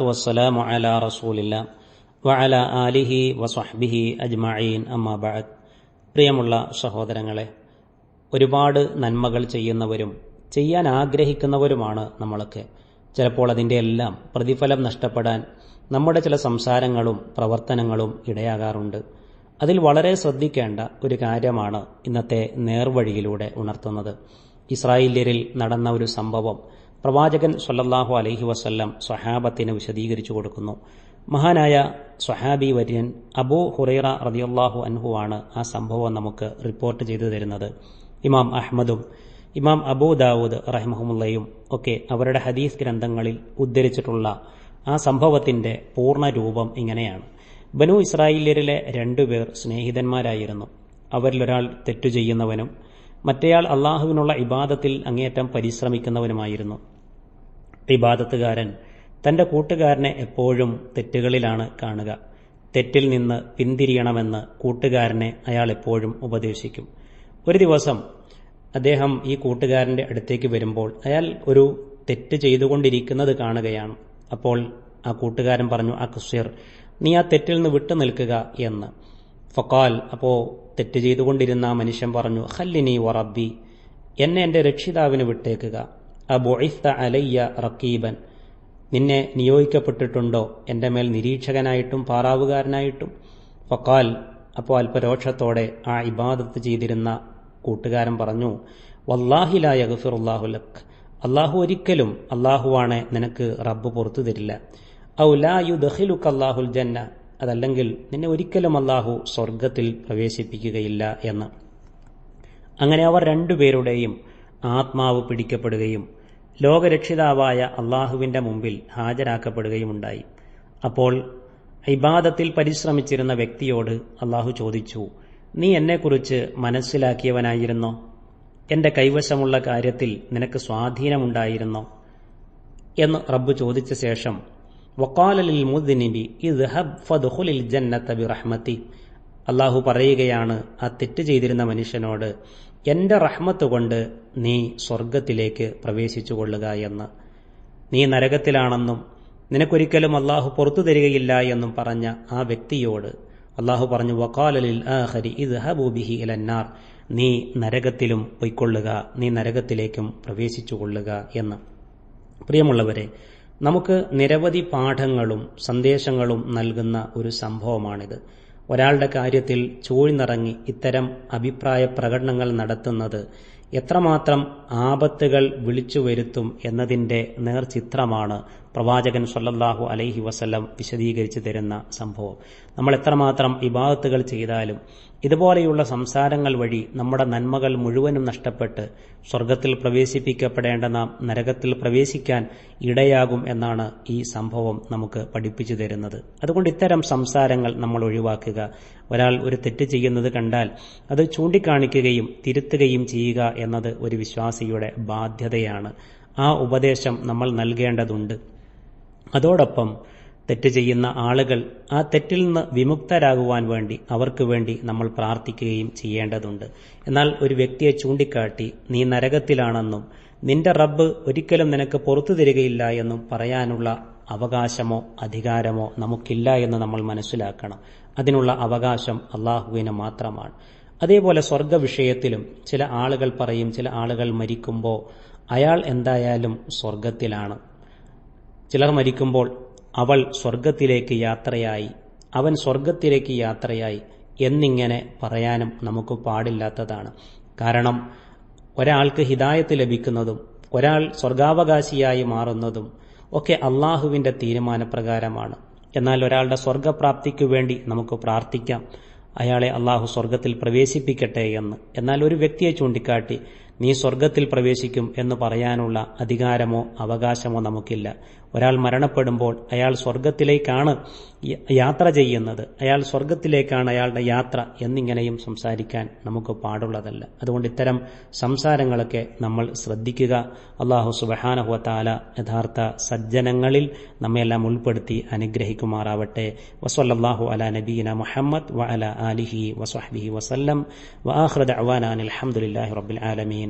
വസ്സലാമു ആലിഹി വസ്വഹ്ബിഹി പ്രിയമുള്ള സഹോദരങ്ങളെ ഒരുപാട് നന്മകൾ ചെയ്യുന്നവരും ചെയ്യാൻ ആഗ്രഹിക്കുന്നവരുമാണ് നമ്മളൊക്കെ. ചിലപ്പോൾ അതിന്റെ എല്ലാം പ്രതിഫലം നഷ്ടപ്പെടാൻ നമ്മുടെ ചില സംസാരങ്ങളും പ്രവർത്തനങ്ങളും ഇടയാകാറുണ്ട്. അതിൽ വളരെ ശ്രദ്ധിക്കേണ്ട ഒരു കാര്യമാണ് ഇന്നത്തെ നേർവഴിയിലൂടെ ഉണർത്തുന്നത്. ഇസ്രായേല്യരിൽ നടന്ന ഒരു സംഭവം പ്രവാചകൻ സൊല്ലാഹു അലഹി വസല്ലം സ്വഹാബത്തിന് വിശദീകരിച്ചു കൊടുക്കുന്നു. മഹാനായ സ്വഹാബി വര്യൻ അബൂ ഹുറൈറ അൻഹു അൻഹുവാണ് ആ സംഭവം നമുക്ക് റിപ്പോർട്ട് ചെയ്തു തരുന്നത്. ഇമാം അഹമ്മദും ഇമാം അബൂ ദാവൂദ് റഹ്മഹമുല്ലയും ഒക്കെ അവരുടെ ഹദീസ് ഗ്രന്ഥങ്ങളിൽ ഉദ്ധരിച്ചിട്ടുള്ള ആ സംഭവത്തിന്റെ പൂർണ രൂപം ഇങ്ങനെയാണ്. ബനു ഇസ്രായേലിലെ രണ്ടുപേർ സ്നേഹിതന്മാരായിരുന്നു. അവരിലൊരാൾ തെറ്റു ചെയ്യുന്നവനും മറ്റേയാൾ അള്ളാഹുവിനുള്ള ഇബാദത്തിൽ അങ്ങേയറ്റം പരിശ്രമിക്കുന്നവനുമായിരുന്നു. ഇബാദത്തുകാരൻ തന്റെ കൂട്ടുകാരനെ എപ്പോഴും തെറ്റുകളിലാണ് കാണുക. തെറ്റിൽ നിന്ന് പിന്തിരിയണമെന്ന് കൂട്ടുകാരനെ അയാൾ എപ്പോഴും ഉപദേശിക്കും. ഒരു ദിവസം അദ്ദേഹം ഈ കൂട്ടുകാരന്റെ അടുത്തേക്ക് വരുമ്പോൾ അയാൾ ഒരു തെറ്റ് ചെയ്തുകൊണ്ടിരിക്കുന്നത് കാണുകയാണ്. അപ്പോൾ ആ കൂട്ടുകാരൻ പറഞ്ഞു അക്സിർ നീ ആ തെറ്റിൽ നിന്ന് വിട്ടു നിൽക്കുക എന്ന്. ഫക്കാൽ അപ്പോ തെറ്റ് ചെയ്തുകൊണ്ടിരുന്ന ആ മനുഷ്യൻ പറഞ്ഞു ഹല്ലിനി വറബി എന്നെ എന്റെ രക്ഷിതാവിന് വിട്ടേക്കുക. അബുഇഫ്ത അലയ്യ റക്കീബൻ നിന്നെ നിയോഗിക്കപ്പെട്ടിട്ടുണ്ടോ? എന്റെ മേൽ നിരീക്ഷകനായിട്ടും പാറാവുകാരനായിട്ടും. ഫക്കാൽ അപ്പോൾ അല്പരോക്ഷത്തോടെ ആ ഇബാദത്ത് ചെയ്തിരുന്ന കൂട്ടുകാരൻ പറഞ്ഞു വല്ലാഹിലായ യഗഫിറുല്ലാഹുലക് അള്ളാഹു ഒരിക്കലും അള്ളാഹുവാണ് നിനക്ക് റബ്ബ് പുറത്തു തരില്ല. ഔ ലാ യു ദഹിലുക്ക് അള്ളാഹുൽ ജന്ന അതല്ലെങ്കിൽ നിന്നെ ഒരിക്കലും അള്ളാഹു സ്വർഗത്തിൽ പ്രവേശിപ്പിക്കുകയില്ല എന്ന്. അങ്ങനെ അവർ രണ്ടുപേരുടെയും ആത്മാവ് പിടിക്കപ്പെടുകയും ലോകരക്ഷിതാവായ അള്ളാഹുവിന്റെ മുമ്പിൽ ഹാജരാക്കപ്പെടുകയുമുണ്ടായി. അപ്പോൾ ഇബാദത്തിൽ പരിശ്രമിച്ചിരുന്ന വ്യക്തിയോട് അള്ളാഹു ചോദിച്ചു നീ എന്നെക്കുറിച്ച് മനസ്സിലാക്കിയവനായിരുന്നോ? എന്റെ കൈവശമുള്ള കാര്യത്തിൽ നിനക്ക് സ്വാധീനമുണ്ടായിരുന്നോ? എന്ന് റബ്ബ് ചോദിച്ച ശേഷം അള്ളാഹു പറയുകയാണ് ആ തെറ്റ് ചെയ്തിരുന്ന മനുഷ്യനോട് എന്റെ റഹ്മത്ത് കൊണ്ട് നീ സ്വർഗത്തിലേക്ക് പ്രവേശിച്ചു കൊള്ളുക എന്ന്. നീ നരകത്തിലാണെന്നും നിനക്കൊരിക്കലും അള്ളാഹു പുറത്തു തരികയില്ല എന്നും പറഞ്ഞ ആ വ്യക്തിയോട് അള്ളാഹു പറഞ്ഞു വക്കാലലിൽ ആഹരി ഇത് ഹബൂബിഹി ഇലന്നാർ. നീ നരകത്തിലും പൊയ്ക്കൊള്ളുക നീ നരകത്തിലേക്കും പ്രവേശിച്ചു കൊള്ളുക എന്ന്. പ്രിയമുള്ളവരെ നമുക്ക് നിരവധി പാഠങ്ങളും സന്ദേശങ്ങളും നൽകുന്ന ഒരു സംഭവമാണിത്. ഒരാളുടെ കാര്യത്തിൽ ചൂഴ്ന്നിറങ്ങി ഇത്തരം അഭിപ്രായ പ്രകടനങ്ങൾ നടത്തുന്നത് എത്രമാത്രം ആപത്തുകൾ വിളിച്ചു വരുത്തും എന്നതിന്റെ നേർചിത്രമാണ് പ്രവാചകൻ സല്ലല്ലാഹു അലൈഹി വസല്ലം വിശദീകരിച്ചു തരുന്ന സംഭവം. നമ്മൾ എത്രമാത്രം ഇബാദത്തുകൾ ചെയ്താലും ഇതുപോലെയുള്ള സംസാരങ്ങൾ വഴി നമ്മുടെ നന്മകൾ മുഴുവനും നഷ്ടപ്പെട്ട് സ്വർഗത്തിൽ പ്രവേശിപ്പിക്കപ്പെടേണ്ട നാം നരകത്തിൽ പ്രവേശിക്കാൻ ഇടയാകും എന്നാണ് ഈ സംഭവം നമുക്ക് പഠിപ്പിച്ചു തരുന്നത്. അതുകൊണ്ട് ഇത്തരം സംസാരങ്ങൾ നമ്മൾ ഒഴിവാക്കുക. ഒരാൾ ഒരു തെറ്റ് ചെയ്യുന്നത് കണ്ടാൽ അത് ചൂണ്ടിക്കാണിക്കുകയും തിരുത്തുകയും ചെയ്യുക എന്നത് ഒരു വിശ്വാസിയുടെ ബാധ്യതയാണ്. ആ ഉപദേശം നമ്മൾ നൽകേണ്ടതുണ്ട്. അതോടൊപ്പം തെറ്റ് ചെയ്യുന്ന ആളുകൾ ആ തെറ്റിൽ നിന്ന് വിമുക്തരാകുവാൻ വേണ്ടി അവർക്ക് വേണ്ടി നമ്മൾ പ്രാർത്ഥിക്കുകയും ചെയ്യേണ്ടതുണ്ട്. എന്നാൽ ഒരു വ്യക്തിയെ ചൂണ്ടിക്കാട്ടി നീ നരകത്തിലാണെന്നും നിന്റെ റബ്ബ് ഒരിക്കലും നിനക്ക് പുറത്തു തരികയില്ല എന്നും പറയാനുള്ള അവകാശമോ അധികാരമോ നമുക്കില്ല എന്ന് നമ്മൾ മനസ്സിലാക്കണം. അതിനുള്ള അവകാശം അള്ളാഹുവിന് മാത്രമാണ്. അതേപോലെ സ്വർഗ വിഷയത്തിലും ചില ആളുകൾ പറയും ചില ആളുകൾ മരിക്കുമ്പോൾ അയാൾ എന്തായാലും സ്വർഗത്തിലാണ് ചിലർ മരിക്കുമ്പോൾ അവൾ സ്വർഗത്തിലേക്ക് യാത്രയായി. അവൻ സ്വർഗത്തിലേക്ക് യാത്രയായി എന്നിങ്ങനെ പറയാനും നമുക്ക് പാടില്ലാത്തതാണ്. കാരണം ഒരാൾക്ക് ഹിതായത്ത് ലഭിക്കുന്നതും ഒരാൾ സ്വർഗാവകാശിയായി മാറുന്നതും ഒക്കെ അള്ളാഹുവിന്റെ തീരുമാനപ്രകാരമാണ്. എന്നാൽ ഒരാളുടെ സ്വർഗപ്രാപ്തിക്കു വേണ്ടി നമുക്ക് പ്രാർത്ഥിക്കാം. അയാളെ അള്ളാഹു സ്വർഗത്തിൽ പ്രവേശിപ്പിക്കട്ടെ എന്ന്. എന്നാൽ ഒരു വ്യക്തിയെ ചൂണ്ടിക്കാട്ടി നീ സ്വർഗത്തിൽ പ്രവേശിക്കും എന്ന് പറയാനുള്ള അധികാരമോ അവകാശമോ നമുക്കില്ല. ഒരാൾ മരണപ്പെടുമ്പോൾ അയാൾ സ്വർഗത്തിലേക്കാണ് യാത്ര ചെയ്യുന്നത്. അയാൾ സ്വർഗത്തിലേക്കാണ് അയാളുടെ യാത്ര എന്നിങ്ങനെയും സംസാരിക്കാൻ നമുക്ക് പാടുള്ളതല്ല. അതുകൊണ്ട് ഇത്തരം സംസാരങ്ങളൊക്കെ നമ്മൾ ശ്രദ്ധിക്കുക. അള്ളാഹു സുബഹാനഹുവത്താല യഥാർത്ഥ സജ്ജനങ്ങളിൽ നമ്മയെല്ലാം ഉൾപ്പെടുത്തി അനുഗ്രഹിക്കുമാറാവട്ടെ. വസ്വല്ലാഹു അല നബീന മുഹമ്മദ് വ അല ആലിഹി വസ്ഹബിഹി വസല്ലം. വആഖിറ അവാനാൻ അലഹമുല്ലാഹി റബ്ബിൽ ആലമീൻ.